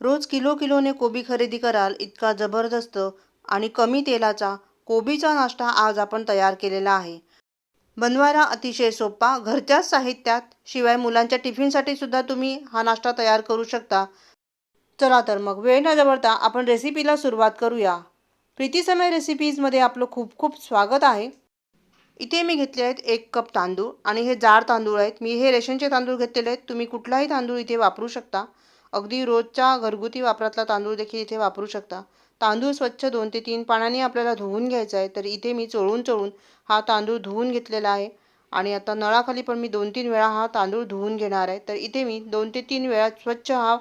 रोज kilo किलोने कोबी खरेदी कराल इतका जबरदस्त आणि कमी तेलाचा कोबीचा नाश्ता आज आपण तयार केलेला आहे. बनवायला अतिशय सोपा घरच्याच साहित्यात शिवाय मुलांच्या टिफिनसाठी सुद्धा तुम्ही हा नाश्ता तयार करू शकता. चला तर मग वेळ न जवळता आपण रेसिपीला सुरुवात करूया. प्रीतीसमय रेसिपीजमध्ये आपलं खूप खूप स्वागत आहे. इथे मी घेतले आहेत एक कप तांदूळ आणि हे जाड तांदूळ आहेत. मी हे रेशनचे तांदूळ घेतलेले आहेत. तुम्ही कुठलाही तांदूळ इथे वापरू शकता. अगदी रोजच्या घरगुती वापरातला तांदूळ देखील इथे वापरू शकता. तांदूळ स्वच्छ दोन ते तीन पाण्याने आपल्याला धुवून घ्यायचा आहे तर इथे मी चोळून चोळून हा तांदूळ धुवून घेतलेला आहे. आणि आता नळाखाली पण मी दोन तीन वेळा हा तांदूळ धुवून घेणार आहे. तर इथे मी दोन ते तीन वेळा स्वच्छ हा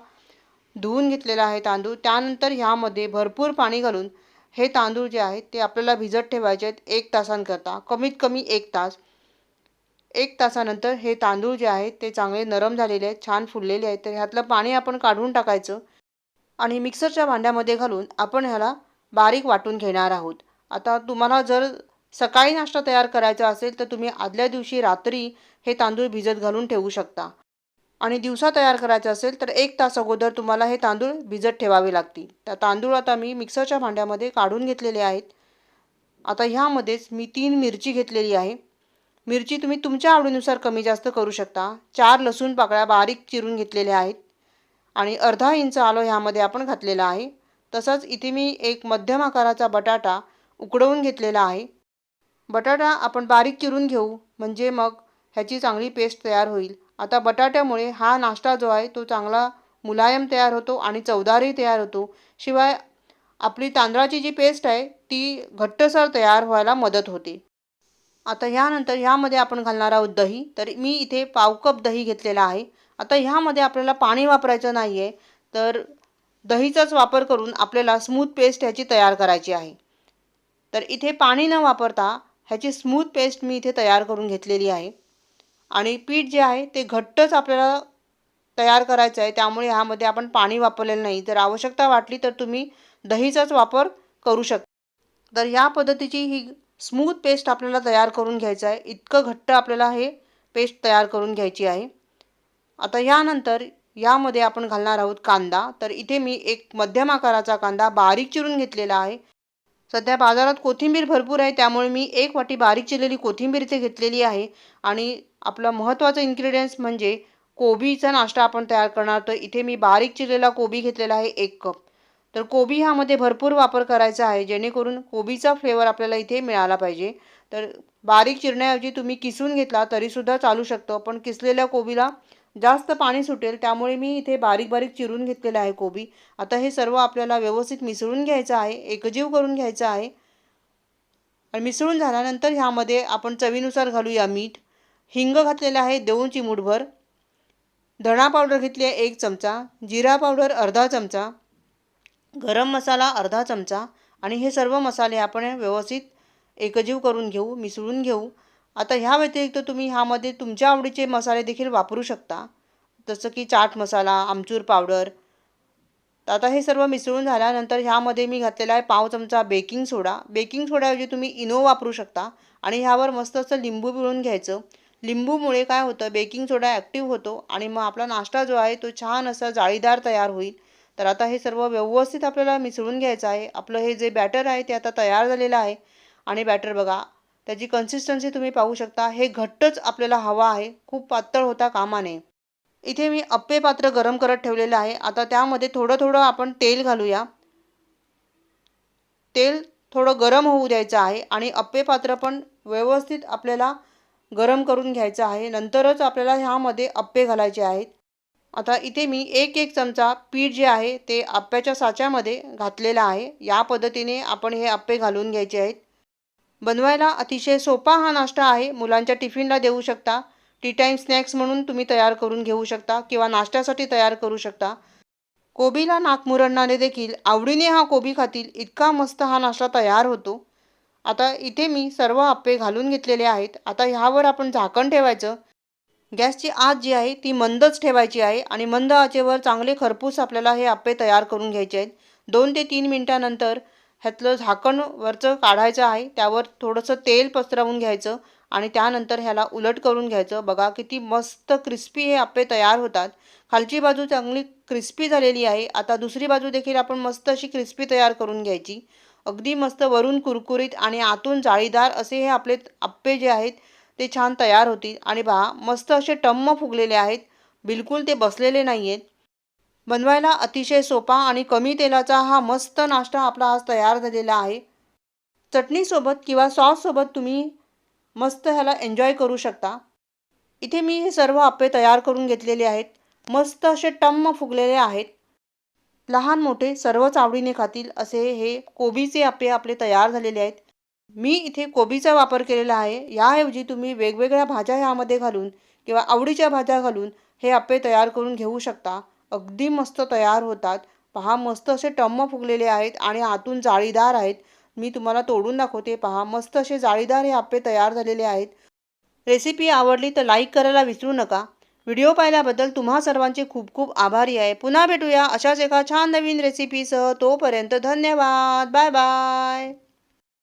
धुवून घेतलेला आहे तांदूळ. त्यानंतर ह्यामध्ये भरपूर पाणी घालून हे तांदूळ जे आहेत ते आपल्याला भिजत ठेवायचे आहेत एक तासांकरता कमीत कमी एक तास. एक तासानंतर हे तांदूळ जे आहेत ते चांगले नरम झालेले आहेत छान फुललेले आहेत. तर ह्यातलं पाणी आपण काढून टाकायचं आणि मिक्सरच्या भांड्यामध्ये घालून आपण ह्याला बारीक वाटून घेणार आहोत. आता तुम्हाला जर सकाळी नाश्ता तयार करायचा असेल तर तुम्ही आदल्या दिवशी रात्री हे तांदूळ भिजत घालून ठेवू शकता. आणि दिवसा तयार करायचं असेल तर एक तास अगोदर तुम्हाला हे तांदूळ भिजत ठेवावे लागतील. त्या तांदूळ आता मी मिक्सरच्या भांड्यामध्ये काढून घेतलेले आहेत. आता ह्यामध्येच मी तीन मिरची घेतलेली आहे. मिरची तुम्ही तुमच्या आवडीनुसार कमी जास्त करू शकता. चार लसूण पाकळ्या बारीक चिरून घेतलेल्या आहेत. आणि अर्धा इंच आलो ह्यामध्ये आपण घातलेला आहे. तसंच इथे मी एक मध्यम आकाराचा बटाटा उकडवून घेतलेला आहे. बटाटा आपण बारीक चिरून घेऊ. म्हणजे मग ह्याची चांगली पेस्ट तयार होईल. आता बटाट्यामुळे हा नाश्ता जो आहे तो चांगला मुलायम तयार होतो आणि चवदारही तयार होतो. शिवाय आपली तांदळाची जी पेस्ट आहे ती घट्टसर तयार व्हायला मदत होते. आता ह्यानंतर ह्यामध्ये आपण घालणार आहोत दही. तर मी इथे पाव कप दही घेतलेला आहे. आता ह्यामध्ये आपल्याला पाणी वापरायचं नाही आहे तर दहीचाच वापर करून आपल्याला स्मूथ पेस्ट ह्याची तयार करायची आहे. तर इथे पाणी न वापरता ह्याची स्मूथ पेस्ट मी इथे तयार करून घेतलेली आहे. आणि पीठ जे आहे ते घट्टच आपल्याला तयार करायचं आहे. त्यामुळे ह्यामध्ये आपण पाणी वापरलेलं नाही. जर आवश्यकता वाटली तर तुम्ही दहीचाच वापर करू शकता तर ह्या पद्धतीची ही स्मूथ पेस्ट आपल्याला तयार करून घ्यायचं आहे. इतकं घट्ट आपल्याला हे पेस्ट तयार करून घ्यायची आहे. आता यानंतर यामध्ये आपण घालणार आहोत कांदा. तर इथे मी एक मध्यम आकाराचा कांदा बारीक चिरून घेतलेला आहे. सध्या बाजारात कोथिंबीर भरपूर आहे. त्यामुळे मी एक वाटी बारीक चिरलेली कोथिंबीर इथे घेतलेली आहे. आणि आपलं महत्त्वाचं इन्ग्रेडियंट्स म्हणजे कोबीचा नाश्ता आपण तयार करणार. तर इथे मी बारीक चिरलेला कोबी घेतलेला आहे एक कप. तर कोबी ह्यामध्ये भरपूर वापर करायचा आहे जेणेकरून कोबीचा फ्लेवर आपल्याला इथे मिळाला पाहिजे. तर बारीक चिरण्याऐवजी तुम्ही किसून घेतला तरीसुद्धा चालू शकतो पण किसलेल्या कोबीला जास्त पाणी सुटेल त्यामुळे मी इथे बारीक बारीक चिरून घेतलेलं आहे कोबी. आता हे सर्व आपल्याला व्यवस्थित मिसळून घ्यायचं आहे एकजीव करून घ्यायचं आहे. आणि मिसळून झाल्यानंतर ह्यामध्ये आपण चवीनुसार घालूया मीठ. हिंग घातलेलं आहे दोन चिमूटभर. धणा पावडर घेतली आहे एक चमचा. जिरा पावडर अर्धा चमचा. गरम मसाला अर्धा चमचा आणि हे सर्व मसाले आपण व्यवस्थित एकजीव करून घेऊ मिसळून घेऊ. आता ह्या व्यतिरिक्त तुम्ही ह्यामध्ये तुमच्या आवडीचे मसाले देखील वापरू शकता. जसं की चाट मसाला आमचूर पावडर. तर आता हे सर्व मिसळून झाल्यानंतर ह्यामध्ये मी घातलेला आहे पाव चमचा बेकिंग सोडा. बेकिंग सोड्याऐवजी तुम्ही इनो वापरू शकता आणि ह्यावर मस्त असं लिंबू पिळून घ्यायचं. लिंबूमुळे काय होतं बेकिंग सोडा ॲक्टिव्ह होतो आणि मग आपला नाश्ता जो आहे तो छान असा जाळीदार तयार होईल. तर आता हे सर्व व्यवस्थित आपल्याला मिसळून घ्यायचं आहे. आपलं हे जे बॅटर आहे ते आता तयार झालेलं आहे. आणि बॅटर बघा त्याची कन्सिस्टन्सी तुम्ही पाहू शकता. हे घट्टच आपल्याला हवा आहे. खूप पातळ होता कामा नये इथे मी अप्पे पात्र गरम करत ठेवलेलं आहे. आता त्यामध्ये थोडं थोडं आपण तेल घालूया. तेल थोडं गरम होऊ द्यायचं आहे आणि अप्पे पात्र पण व्यवस्थित आपल्याला गरम करून घ्यायचं आहे. नंतरच आपल्याला ह्यामध्ये अप्पे घालायचे आहेत. आता इथे मी एक एक चमचा पीठ जे आहे ते आप्याच्या साच्यामध्ये घातलेलं आहे. या पद्धतीने आपण हे आप्पे घालून घ्यायचे आहेत. बनवायला अतिशय सोपा हा नाश्ता आहे. मुलांच्या टिफिनला देऊ शकता. टी टाईम स्नॅक्स म्हणून तुम्ही तयार करून घेऊ शकता किंवा नाश्त्यासाठी तयार करू शकता. कोबीला नाकमुरडणारे देखील आवडीने हा कोबी खातील इतका मस्त हा नाश्ता तयार होतो. आता इथे मी सर्व आप्पे घालून घेतलेले आहेत. आता ह्यावर आपण झाकण ठेवायचं. गॅसची आग जी आहे ती मंदच ठेवायची आहे आणि मंद आचेवर चांगले खरपूस आपल्याला हे आप्पे तयार करून घ्यायचे आहेत. दोन ते तीन मिनटानंतर ह्यातलं झाकण वरचं काढायचं आहे त्यावर थोडंसं तेल पसरवून घ्यायचं आणि त्यानंतर ह्याला उलट करून घ्यायचं. बघा किती मस्त क्रिस्पी हे आप्पे तयार होतात. खालची बाजू चांगली क्रिस्पी झालेली आहे. आता दुसरी बाजू देखील आपण मस्त अशी क्रिस्पी तयार करून घ्यायची. अगदी मस्त वरून कुरकुरीत आणि आतून जाळीदार असे हे आपले आप्पे जे आहेत ते छान तयार होतील आणि पहा मस्त असे टम्म फुगलेले आहेत. बिलकुल ते बसलेले नाही आहेत बनवायला अतिशय सोपा आणि कमी तेलाचा हा मस्त नाश्ता आपला आज तयार झालेला आहे. चटणीसोबत किंवा सॉससोबत तुम्ही मस्त ह्याला एन्जॉय करू शकता. इथे मी हे सर्व आप्पे तयार करून घेतलेले आहेत. मस्त असे टम्म फुगलेले आहेत. लहान मोठे सर्वच आवडीने खातील असे हे कोबीचे आप्पे आपले तयार झालेले आहेत. मी इथे कोबीचा वापर केलेला आहे. याऐवजी तुम्ही वेगवेगळ्या भाज्या ह्यामध्ये घालून किंवा आवडीच्या भाज्या घालून हे आप्पे तयार करून घेऊ शकता. अगदी मस्त तयार होतात. पहा मस्त असे टम्म फुगलेले आहेत आणि आतून जाळीदार आहेत. मी तुम्हाला तोडून दाखवते. पहा मस्त असे जाळीदार हे आप्पे तयार झालेले आहेत. रेसिपी आवडली तर लाईक करायला विसरू नका. व्हिडिओ पाहिल्याबद्दल तुम्हा सर्वांचे खूप खूप आभारी आहे. पुन्हा भेटूया अशाच एका छान नवीन रेसिपीसह. तोपर्यंत धन्यवाद. Bye bye